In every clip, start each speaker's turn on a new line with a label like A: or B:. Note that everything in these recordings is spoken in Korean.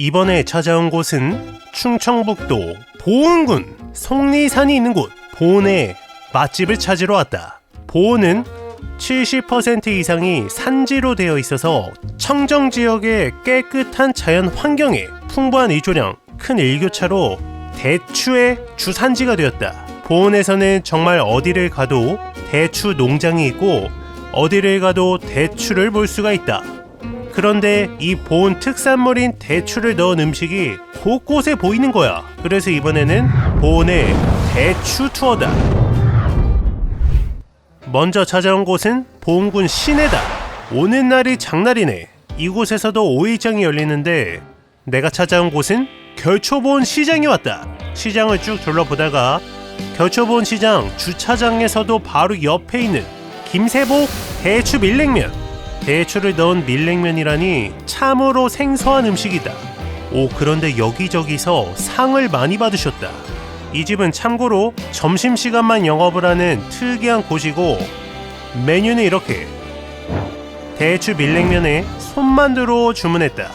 A: 이번에 찾아온 곳은 충청북도 보은군 속리산이 있는 곳 보은의 맛집을 찾으러 왔다. 보은은 70% 이상이 산지로 되어 있어서 청정 지역의 깨끗한 자연 환경에 풍부한 일조량, 큰 일교차로 대추의 주산지가 되었다. 보은에서는 정말 어디를 가도 대추 농장이 있고 어디를 가도 대추를 볼 수가 있다. 그런데 이 보은 특산물인 대추를 넣은 음식이 곳곳에 보이는 거야. 그래서 이번에는 보은의 대추 투어다. 먼저 찾아온 곳은 보은군 시내다. 오는 날이 장날이네. 이곳에서도 5일장이 열리는데 내가 찾아온 곳은 결초보은 시장에 왔다. 시장을 쭉 둘러보다가 결초보은 시장 주차장에서도 바로 옆에 있는 김세복 대추 밀냉면. 대추를 넣은 밀냉면이라니 참으로 생소한 음식이다. 오, 그런데 여기저기서 상을 많이 받으셨다. 이 집은 참고로 점심시간만 영업을 하는 특이한 곳이고 메뉴는 이렇게 대추 밀냉면에 손만두로 주문했다.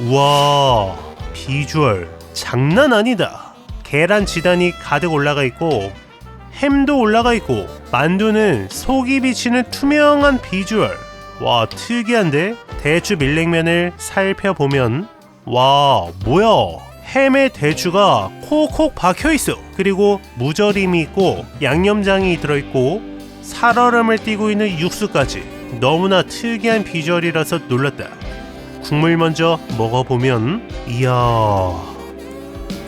A: 우와 비주얼 장난 아니다. 계란 지단이 가득 올라가 있고 햄도 올라가 있고 만두는 속이 비치는 투명한 비주얼. 와 특이한데 대추 밀냉면을 살펴보면 와 뭐야 햄에 대추가 콕콕 박혀 있어. 그리고 무절임이 있고 양념장이 들어 있고 살얼음을 띠고 있는 육수까지 너무나 특이한 비주얼이라서 놀랐다. 국물 먼저 먹어보면 이야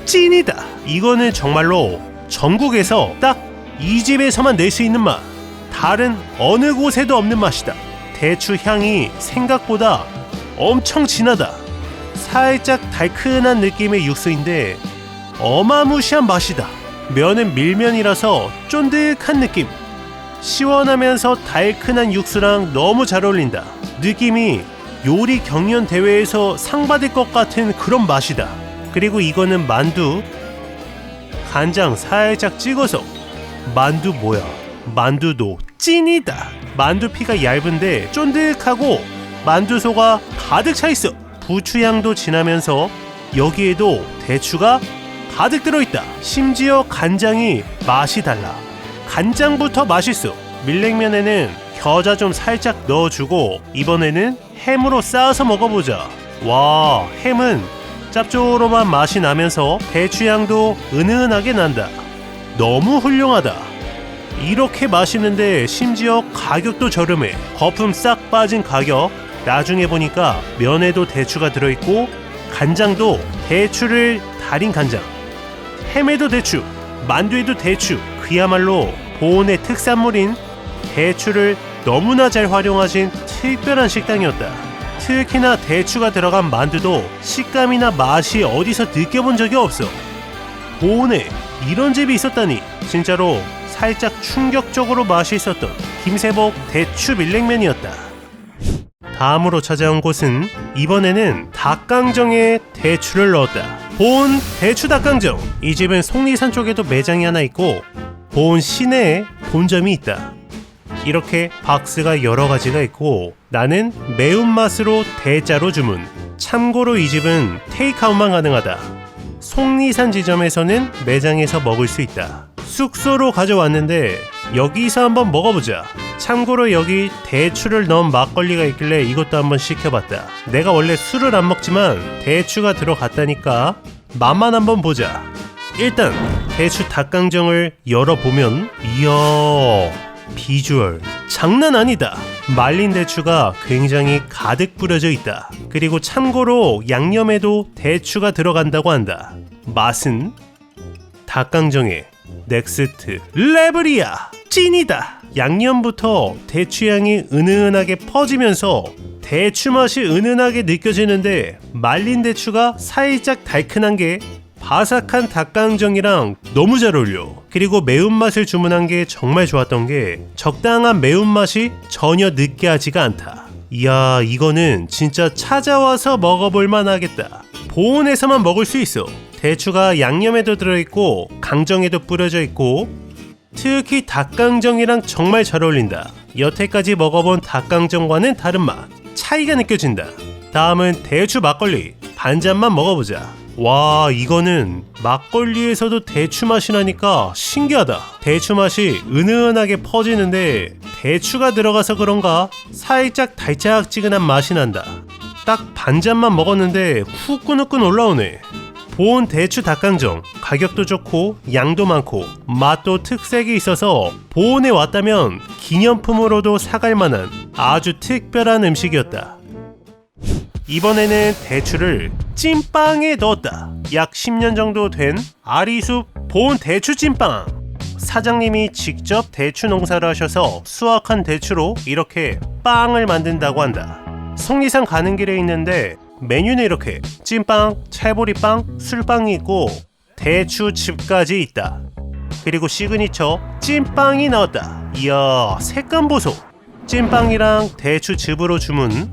A: 찐이다. 이거는 정말로 전국에서 딱 이 집에서만 낼 수 있는 맛. 다른 어느 곳에도 없는 맛이다. 대추 향이 생각보다 엄청 진하다. 살짝 달큰한 느낌의 육수인데 어마무시한 맛이다. 면은 밀면이라서 쫀득한 느낌. 시원하면서 달큰한 육수랑 너무 잘 어울린다. 느낌이 요리 경연 대회에서 상 받을 것 같은 그런 맛이다. 그리고 이거는 만두. 간장 살짝 찍어서 만두 뭐야? 만두도 찐이다. 만두 피가 얇은데 쫀득하고 만두소가 가득 차 있어. 부추향도 진하면서 여기에도 대추가 가득 들어있다. 심지어 간장이 맛이 달라. 간장부터 맛있어. 밀냉면에는 겨자 좀 살짝 넣어주고 이번에는 햄으로 싸서 먹어보자. 와, 햄은 짭조름한 맛이 나면서 대추향도 은은하게 난다. 너무 훌륭하다. 이렇게 맛있는데 심지어 가격도 저렴해. 거품 싹 빠진 가격. 나중에 보니까 면에도 대추가 들어있고 간장도 대추를 달인 간장. 햄에도 대추, 만두에도 대추. 그야말로 보온의 특산물인 대추를 너무나 잘 활용하신 특별한 식당이었다. 특히나 대추가 들어간 만두도 식감이나 맛이 어디서 느껴본 적이 없어. 보온에 이런 집이 있었다니 진짜로 살짝 충격적으로 맛있었던 김세복 대추 밀냉면이었다. 다음으로 찾아온 곳은 이번에는 닭강정에 대추를 넣었다. 보온 대추 닭강정. 이 집은 속리산 쪽에도 매장이 하나 있고 보온 시내에 본점이 있다. 이렇게 박스가 여러 가지가 있고 나는 매운맛으로 대자로 주문. 참고로 이 집은 테이크아웃만 가능하다. 속리산 지점에서는 매장에서 먹을 수 있다. 숙소로 가져왔는데 여기서 한번 먹어보자. 참고로 여기 대추를 넣은 막걸리가 있길래 이것도 한번 시켜봤다. 내가 원래 술을 안 먹지만 대추가 들어갔다니까 맛만 한번 보자. 일단 대추 닭강정을 열어보면 이야 비주얼 장난 아니다. 말린 대추가 굉장히 가득 뿌려져 있다. 그리고 참고로 양념에도 대추가 들어간다고 한다. 맛은 닭강정의 넥스트 레벨이야 찐이다. 양념부터 대추향이 은은하게 퍼지면서 대추 맛이 은은하게 느껴지는데 말린 대추가 살짝 달큰한 게 바삭한 닭강정이랑 너무 잘 어울려. 그리고 매운맛을 주문한 게 정말 좋았던 게 적당한 매운맛이 전혀 느끼하지가 않다. 이야, 이거는 진짜 찾아와서 먹어볼 만하겠다. 보온에서만 먹을 수 있어. 대추가 양념에도 들어있고 강정에도 뿌려져 있고 특히 닭강정이랑 정말 잘 어울린다. 여태까지 먹어본 닭강정과는 다른 맛, 차이가 느껴진다. 다음은 대추 막걸리 반 잔만 먹어보자. 와 이거는 막걸리에서도 대추 맛이 나니까 신기하다. 대추 맛이 은은하게 퍼지는데 대추가 들어가서 그런가 살짝 달짝지근한 맛이 난다. 딱 반 잔만 먹었는데 후끈후끈 올라오네. 보온 대추 닭강정 가격도 좋고 양도 많고 맛도 특색이 있어서 보온에 왔다면 기념품으로도 사갈 만한 아주 특별한 음식이었다. 이번에는 대추를 찐빵에 넣었다. 약 10년 정도 된 아리숲 보온 대추 찐빵. 사장님이 직접 대추 농사를 하셔서 수확한 대추로 이렇게 빵을 만든다고 한다. 속리산 가는 길에 있는데 메뉴는 이렇게 찐빵, 찰보리빵, 술빵이 있고 대추즙까지 있다. 그리고 시그니처 찐빵이 나왔다. 이야 색감 보소. 찐빵이랑 대추즙으로 주문.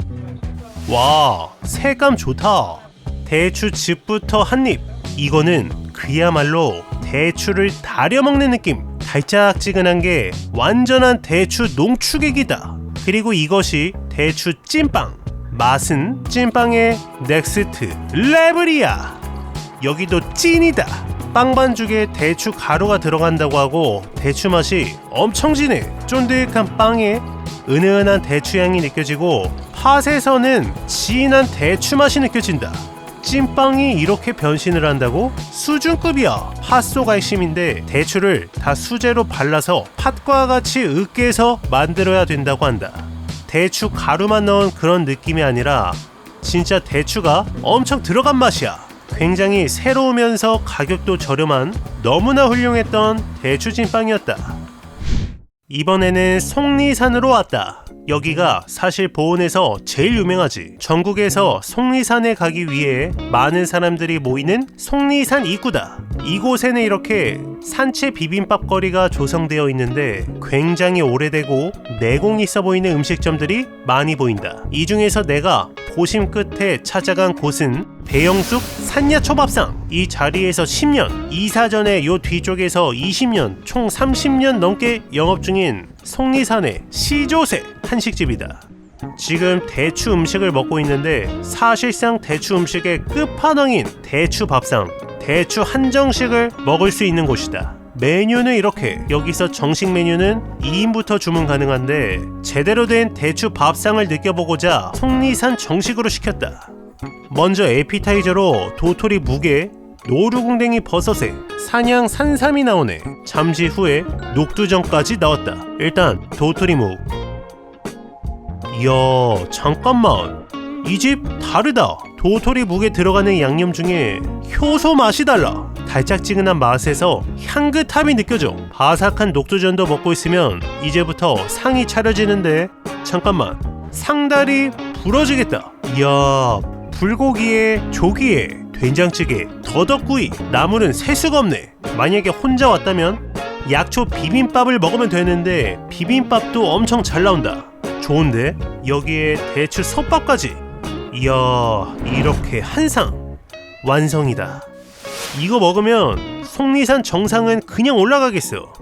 A: 와 색감 좋다. 대추즙부터 한 입. 이거는 그야말로 대추를 다려 먹는 느낌. 달짝지근한 게 완전한 대추 농축액이다. 그리고 이것이 대추 찐빵. 맛은 찐빵의 넥스트 레벨이야. 여기도 찐이다. 빵 반죽에 대추 가루가 들어간다고 하고 대추 맛이 엄청 진해. 쫀득한 빵에 은은한 대추 향이 느껴지고 팥에서는 진한 대추 맛이 느껴진다. 찐빵이 이렇게 변신을 한다고? 수준급이야. 팥소 갈심인데 대추를 다 수제로 발라서 팥과 같이 으깨서 만들어야 된다고 한다. 대추 가루만 넣은 그런 느낌이 아니라 진짜 대추가 엄청 들어간 맛이야. 굉장히 새로우면서 가격도 저렴한 너무나 훌륭했던 대추 찐빵이었다. 이번에는 속리산으로 왔다. 여기가 사실 보온에서 제일 유명하지. 전국에서 속리산에 가기 위해 많은 사람들이 모이는 속리산 입구다. 이곳에는 이렇게 산채 비빔밥 거리가 조성되어 있는데 굉장히 오래되고 내공 있어 보이는 음식점들이 많이 보인다. 이 중에서 내가 도심 끝에 찾아간 곳은 배영숙 산야초밥상. 이 자리에서 10년 이사 전에 요 뒤쪽에서 20년 총 30년 넘게 영업 중인 속리산의 시조새 한식집이다. 지금 대추 음식을 먹고 있는데 사실상 대추 음식의 끝판왕인 대추 밥상 대추 한정식을 먹을 수 있는 곳이다. 메뉴는 이렇게. 여기서 정식 메뉴는 2인부터 주문 가능한데 제대로 된 대추 밥상을 느껴보고자 속리산 정식으로 시켰다 먼저 에피타이저로 도토리 무게, 노루궁뎅이 버섯에 산양 산삼이 나오네. 잠시 후에 녹두전까지 나왔다. 일단 도토리묵. 이야 잠깐만 이 집 다르다. 도토리 묵에 들어가는 양념 중에 효소 맛이 달라. 달짝지근한 맛에서 향긋함이 느껴져. 바삭한 녹두전도 먹고 있으면 이제부터 상이 차려지는데 잠깐만 상다리 부러지겠다. 이야 불고기에 조기에 된장찌개 더덕구이 나물은 셀 수가 없네. 만약에 혼자 왔다면 약초 비빔밥을 먹으면 되는데 비빔밥도 엄청 잘 나온다. 좋은데? 여기에 대추 솥밥까지. 이야 이렇게 한상. 완성이다. 이거 먹으면 속리산 정상은 그냥 올라가겠어.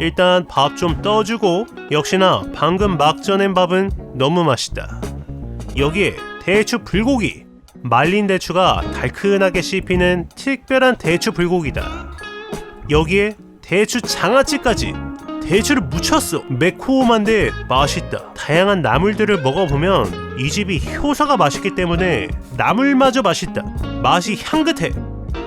A: 일단 밥 좀 떠주고 역시나 방금 막 전엔 밥은 너무 맛있다. 여기에 대추 불고기 말린 대추가 달큰하게 씹히는 특별한 대추 불고기다. 여기에 대추 장아찌까지 대추를 묻혔어. 매콤한데 맛있다. 다양한 나물들을 먹어보면 이 집이 효소가 맛있기 때문에 나물마저 맛있다. 맛이 향긋해.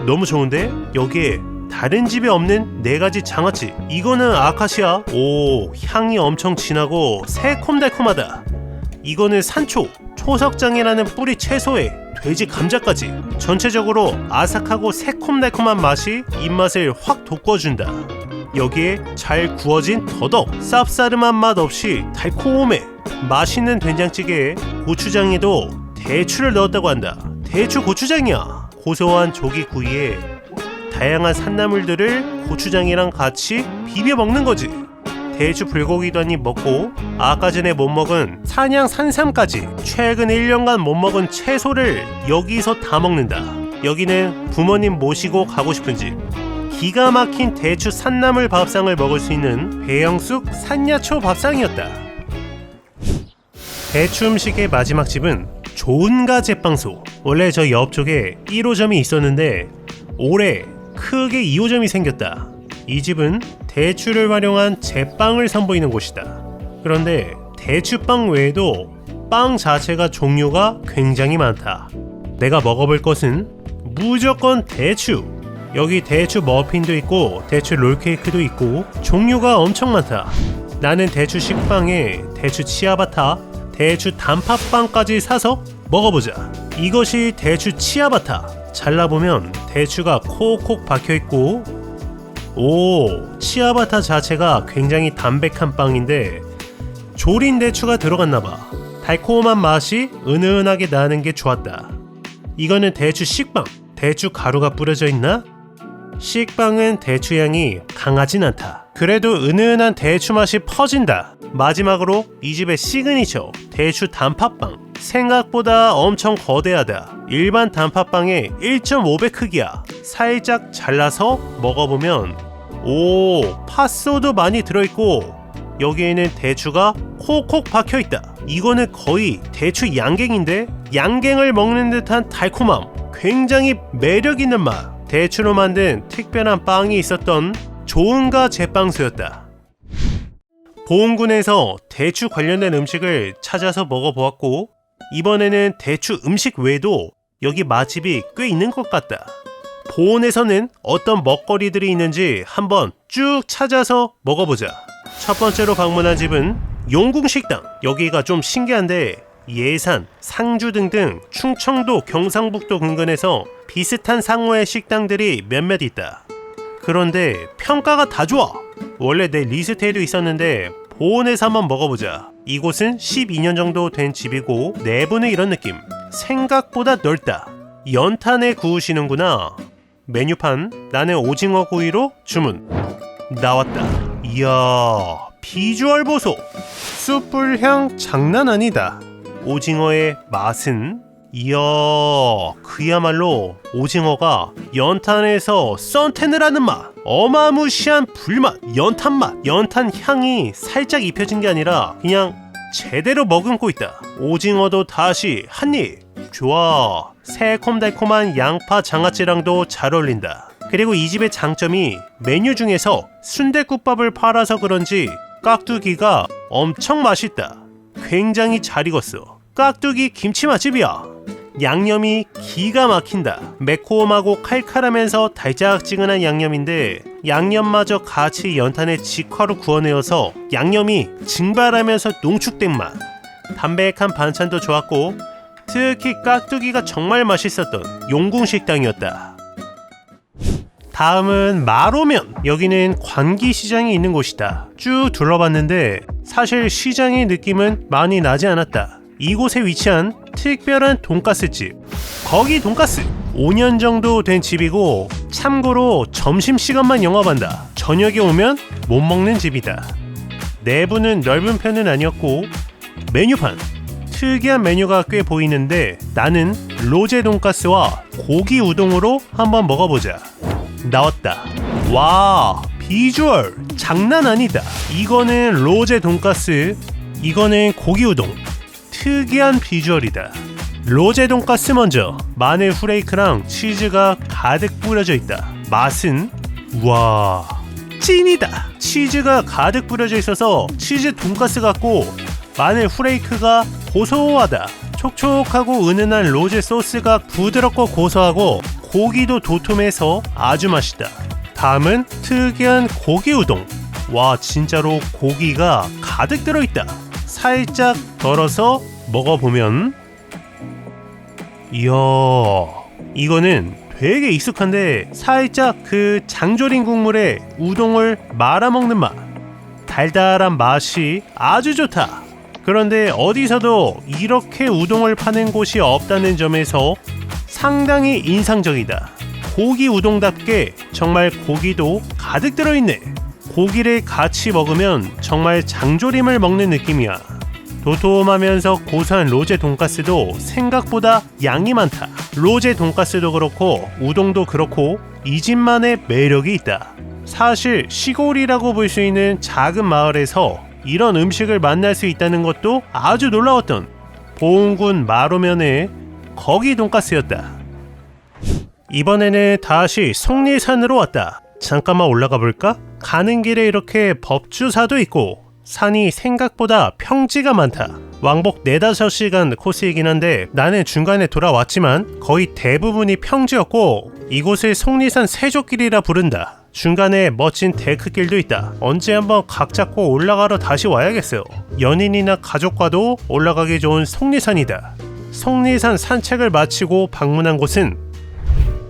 A: 너무 좋은데 여기에 다른 집에 없는 네 가지 장아찌. 이거는 아카시아. 오 향이 엄청 진하고 새콤달콤하다. 이거는 산초, 초석장이라는 뿌리 채소에 돼지 감자까지 전체적으로 아삭하고 새콤달콤한 맛이 입맛을 확 돋궈준다. 여기에 잘 구워진 더덕, 쌉싸름한 맛 없이 달콤해. 맛있는 된장찌개에 고추장에도 대추를 넣었다고 한다. 대추 고추장이야. 고소한 조기구이에 다양한 산나물들을 고추장이랑 같이 비벼 먹는 거지. 대추 불고기도 한 입 먹고 아까 전에 못 먹은 산양 산삼까지 최근 1년간 못 먹은 채소를 여기서 다 먹는다. 여기는 부모님 모시고 가고 싶은 집. 기가 막힌 대추 산나물 밥상을 먹을 수 있는 배영숙 산야초 밥상이었다. 대추 음식의 마지막 집은 좋은가 제빵소. 원래 저 옆쪽에 1호점이 있었는데 올해 크게 2호점이 생겼다. 이 집은 대추를 활용한 제빵을 선보이는 곳이다. 그런데 대추빵 외에도 빵 자체가 종류가 굉장히 많다. 내가 먹어볼 것은 무조건 대추. 여기 대추 머핀도 있고 대추 롤케이크도 있고 종류가 엄청 많다. 나는 대추 식빵에 대추 치아바타, 대추 단팥빵까지 사서 먹어보자. 이것이 대추 치아바타. 잘라보면 대추가 콕콕 박혀 있고 오 치아바타 자체가 굉장히 담백한 빵인데 조린 대추가 들어갔나봐. 달콤한 맛이 은은하게 나는 게 좋았다. 이거는 대추 식빵. 대추 가루가 뿌려져 있나? 식빵은 대추 향이 강하진 않다. 그래도 은은한 대추 맛이 퍼진다. 마지막으로 이 집의 시그니처 대추 단팥빵. 생각보다 엄청 거대하다. 일반 단팥빵의 1.5배 크기야. 살짝 잘라서 먹어보면 오 팥소도 많이 들어있고 여기에는 대추가 콕콕 박혀 있다. 이거는 거의 대추 양갱인데 양갱을 먹는 듯한 달콤함. 굉장히 매력 있는 맛. 대추로 만든 특별한 빵이 있었던 좋은가 제빵소였다. 보은군에서 대추 관련된 음식을 찾아서 먹어보았고 이번에는 대추 음식 외에도 여기 맛집이 꽤 있는 것 같다. 보은에서는 어떤 먹거리들이 있는지 한번 쭉 찾아서 먹어보자. 첫 번째로 방문한 집은 용궁식당. 여기가 좀 신기한데 예산, 상주 등등 충청도, 경상북도 근근에서 비슷한 상호의 식당들이 몇몇 있다. 그런데 평가가 다 좋아. 원래 내 리스트에도 있었는데 보온에서 한번 먹어보자. 이곳은 12년 정도 된 집이고 내부는 이런 느낌. 생각보다 넓다. 연탄에 구우시는구나. 메뉴판 나는 오징어 구이로 주문. 나왔다. 이야 비주얼 보소. 숯불 향 장난 아니다. 오징어의 맛은 이야 그야말로 오징어가 연탄에서 썬텐을 하는 맛 어마무시한 불맛 연탄 맛 연탄 향이 살짝 입혀진 게 아니라 그냥 제대로 머금고 있다. 오징어도 다시 한 입. 좋아 새콤달콤한 양파 장아찌랑도 잘 어울린다. 그리고 이 집의 장점이 메뉴 중에서 순대국밥을 팔아서 그런지 깍두기가 엄청 맛있다. 굉장히 잘 익었어. 깍두기 김치 맛집이야 양념이 기가 막힌다. 매콤하고 칼칼하면서 달짝지근한 양념인데 양념마저 같이 연탄에 직화로 구워내어서 양념이 증발하면서 농축된 맛. 담백한 반찬도 좋았고 특히 깍두기가 정말 맛있었던 용궁식당이었다. 다음은 마로면. 여기는 관기시장이 있는 곳이다. 쭉 둘러봤는데 사실 시장의 느낌은 많이 나지 않았다. 이곳에 위치한 특별한 돈가스집. 거기 돈가스. 5년 정도 된 집이고 참고로 점심시간만 영업한다. 저녁에 오면 못 먹는 집이다. 내부는 넓은 편은 아니었고 메뉴판 특이한 메뉴가 꽤 보이는데 나는 로제 돈가스와 고기 우동으로 한번 먹어보자. 나왔다. 와 비주얼 장난 아니다. 이거는 로제 돈가스, 이거는 고기 우동. 특이한 비주얼이다. 로제 돈가스 먼저 마늘 후레이크랑 치즈가 가득 뿌려져 있다. 맛은 와 찐이다. 치즈가 가득 뿌려져 있어서 치즈 돈가스 같고 마늘 후레이크가 고소하다. 촉촉하고 은은한 로제 소스가 부드럽고 고소하고 고기도 도톰해서 아주 맛있다. 다음은 특이한 고기 우동. 와 진짜로 고기가 가득 들어있다. 살짝 덜어서 먹어보면 이야 이거는 되게 익숙한데 살짝 그 장조림 국물에 우동을 말아먹는 맛. 달달한 맛이 아주 좋다. 그런데 어디서도 이렇게 우동을 파는 곳이 없다는 점에서 상당히 인상적이다. 고기 우동답게 정말 고기도 가득 들어있네. 고기를 같이 먹으면 정말 장조림을 먹는 느낌이야 도톰하면서 고소한 로제 돈가스도 생각보다 양이 많다. 로제 돈가스도 그렇고 우동도 그렇고 이 집만의 매력이 있다. 사실 시골이라고 볼 수 있는 작은 마을에서 이런 음식을 만날 수 있다는 것도 아주 놀라웠던 보은군 마로면의 거기 돈가스였다. 이번에는 다시 속리산으로 왔다. 잠깐만 올라가 볼까? 가는 길에 이렇게 법주사도 있고 산이 생각보다 평지가 많다. 왕복 4, 5시간 코스이긴 한데 나는 중간에 돌아왔지만 거의 대부분이 평지였고 이곳을 속리산 세족길이라 부른다. 중간에 멋진 데크길도 있다. 언제 한번 각 잡고 올라가러 다시 와야겠어요. 연인이나 가족과도 올라가기 좋은 속리산이다. 속리산 산책을 마치고 방문한 곳은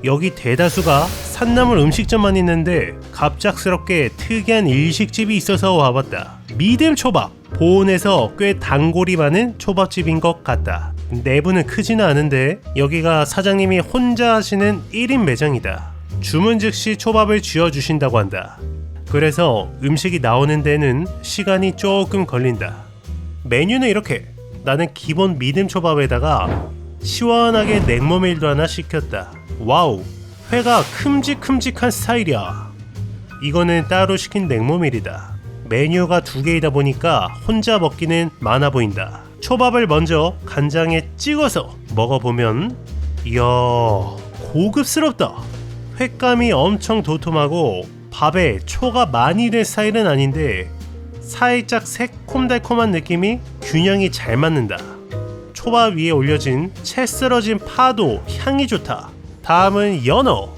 A: 여기 대다수가 산나물 음식점만 있는데 갑작스럽게 특이한 일식집이 있어서 와봤다. 믿음 초밥. 보온에서 꽤 단골이 많은 초밥집인 것 같다. 내부는 크지는 않은데 여기가 사장님이 혼자 하시는 1인 매장이다. 주문 즉시 초밥을 쥐어 주신다고 한다. 그래서 음식이 나오는 데는 시간이 조금 걸린다. 메뉴는 이렇게. 나는 기본 믿음 초밥에다가 시원하게 냉모밀도 하나 시켰다. 와우, 회가 큼직큼직한 스타일이야. 이거는 따로 시킨 냉모밀이다. 메뉴가 두 개이다 보니까 혼자 먹기는 많아 보인다. 초밥을 먼저 간장에 찍어서 먹어보면 이야 고급스럽다. 횟감이 엄청 도톰하고 밥에 초가 많이 된 스타일은 아닌데 살짝 새콤달콤한 느낌이 균형이 잘 맞는다. 초밥 위에 올려진 채 썰어진 파도 향이 좋다. 다음은 연어.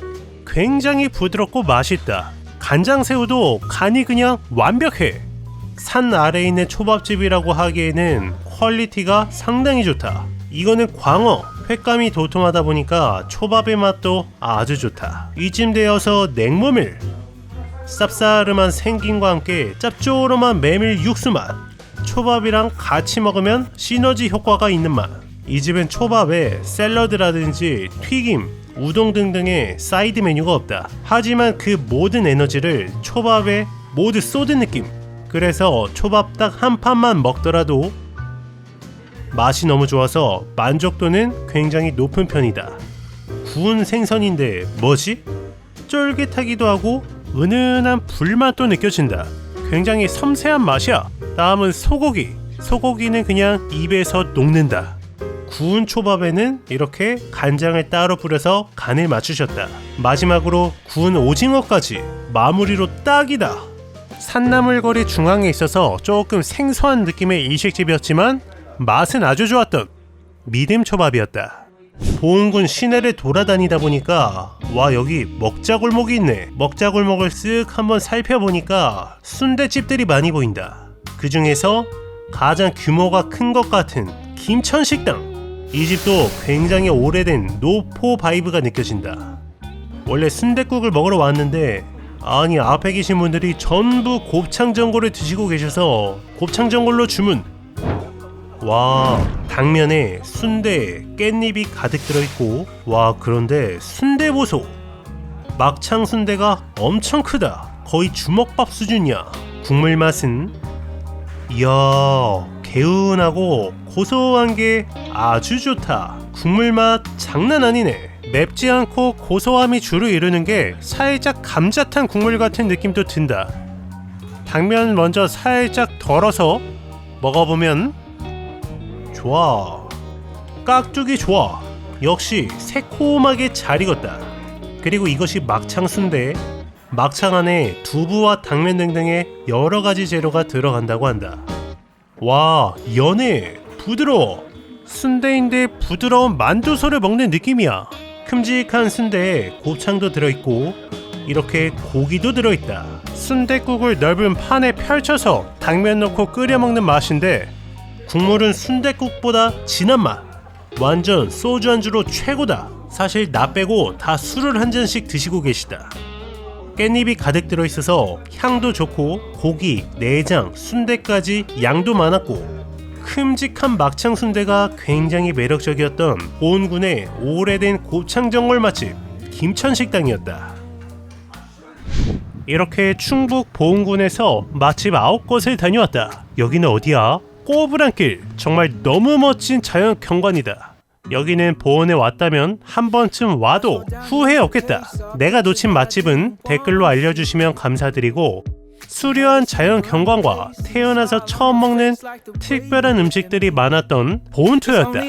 A: 굉장히 부드럽고 맛있다. 간장새우도 간이 그냥 완벽해. 산 아래에 있는 초밥집이라고 하기에는 퀄리티가 상당히 좋다. 이거는 광어. 횟감이 도톰하다 보니까 초밥의 맛도 아주 좋다. 이쯤 되어서 냉모밀. 쌉싸름한 생김과 함께 짭조름한 메밀 육수 맛. 초밥이랑 같이 먹으면 시너지 효과가 있는 맛. 이 집은 초밥에 샐러드라든지 튀김, 우동 등등의 사이드 메뉴가 없다. 하지만 그 모든 에너지를 초밥에 모두 쏟은 느낌. 그래서 초밥 딱 한 판만 먹더라도 맛이 너무 좋아서 만족도는 굉장히 높은 편이다. 구운 생선인데 뭐지? 쫄깃하기도 하고 은은한 불맛도 느껴진다. 굉장히 섬세한 맛이야. 다음은 소고기. 소고기는 그냥 입에서 녹는다. 구운 초밥에는 이렇게 간장을 따로 뿌려서 간을 맞추셨다. 마지막으로 구운 오징어까지 마무리로 딱이다. 산나물거리 중앙에 있어서 조금 생소한 느낌의 일식집이었지만 맛은 아주 좋았던 믿음 초밥이었다. 보은군 시내를 돌아다니다 보니까 와 여기 먹자골목이 있네. 먹자골목을 쓱 한번 살펴보니까 순대집들이 많이 보인다. 그 중에서 가장 규모가 큰 것 같은 김천식당. 이 집도 굉장히 오래된 노포 바이브가 느껴진다. 원래 순대국을 먹으러 왔는데 아니 앞에 계신 분들이 전부 곱창전골을 드시고 계셔서 곱창전골로 주문. 와 당면에 순대 깻잎이 가득 들어있고 와 그런데 순대 보소 막창 순대가 엄청 크다 거의 주먹밥 수준이야 국물 맛은 이야 개운하고 고소한 게 아주 좋다 국물 맛 장난 아니네 맵지 않고 고소함이 주를 이루는 게 살짝 감자탕 국물 같은 느낌도 든다 당면 먼저 살짝 덜어서 먹어보면 좋아. 깍두기 좋아. 역시 새콤하게 잘 익었다. 그리고 이것이 막창 순대. 막창 안에 두부와 당면 등등의 여러 가지 재료가 들어간다고 한다. 와, 연해, 부드러워. 순대인데 부드러운 만두소를 먹는 느낌이야. 큼직한 순대에 곱창도 들어있고 이렇게 고기도 들어있다. 순대국을 넓은 판에 펼쳐서 당면 넣고 끓여 먹는 맛인데 국물은 순댓국보다 진한 맛. 완전 소주 안주로 최고다. 사실 나 빼고 다 술을 한 잔씩 드시고 계시다. 깻잎이 가득 들어 있어서 향도 좋고 고기, 내장, 순대까지 양도 많았고 큼직한 막창 순대가 굉장히 매력적이었던 보은군의 오래된 곱창전골 맛집 김천식당이었다. 이렇게 충북 보은군에서 맛집 9곳을 다녀왔다. 여기는 어디야? 꼬부랑길 정말 너무 멋진 자연 경관이다. 여기는 보원에 왔다면 한 번쯤 와도 후회 없겠다. 내가 놓친 맛집은 댓글로 알려주시면 감사드리고
B: 수려한 자연 경관과 태어나서 처음 먹는 특별한 음식들이 많았던 본토였다.